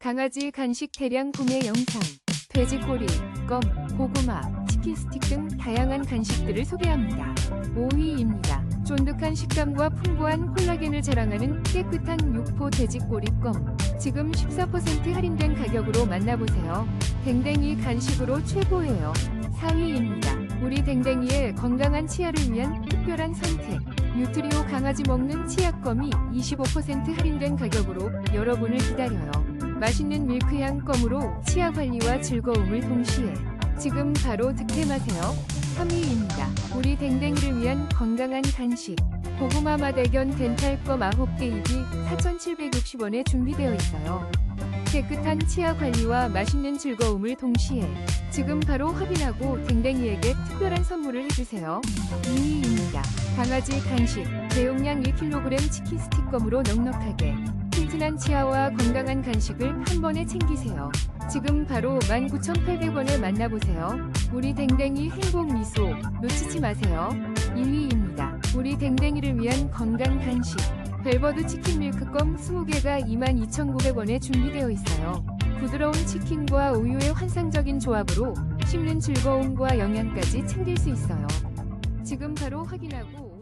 강아지 간식 대량 구매 영상, 돼지 꼬리, 껌, 고구마, 치킨 스틱 등 다양한 간식들을 소개합니다. 5위입니다. 쫀득한 식감과 풍부한 콜라겐을 자랑하는 깨끗한 육포 돼지 꼬리 껌. 지금 14% 할인된 가격으로 만나보세요. 댕댕이 간식으로 최고예요. 4위입니다. 우리 댕댕이의 건강한 치아를 위한 특별한 선택. 뉴트리오 강아지 먹는 치약껌이 25% 할인된 가격으로 여러분을 기다려요. 맛있는 밀크향 껌으로 치아 관리와 즐거움을 동시에 지금 바로 득템하세요. 3위입니다. 우리 댕댕이를 위한 건강한 간식. 고구마 맛대견 덴탈 껌 9개 입이 4,760원에 준비되어 있어요. 깨끗한 치아 관리와 맛있는 즐거움을 동시에 지금 바로 확인하고 댕댕이에게 특별한 선물을 해주세요. 2위입니다. 강아지 간식 대용량 1kg 치킨 스틱 껌으로 넉넉하게 튼튼한 치아와 건강한 간식을 한 번에 챙기세요. 지금 바로 19,800원에 만나보세요. 우리 댕댕이 행복 미소 놓치지 마세요. 1위입니다. 우리 댕댕이를 위한 건강 간식 벨버드 치킨 밀크껌 20개가 22,900원에 준비되어 있어요. 부드러운 치킨과 우유의 환상적인 조합으로 씹는 즐거움과 영양까지 챙길 수 있어요. 지금 바로 확인하고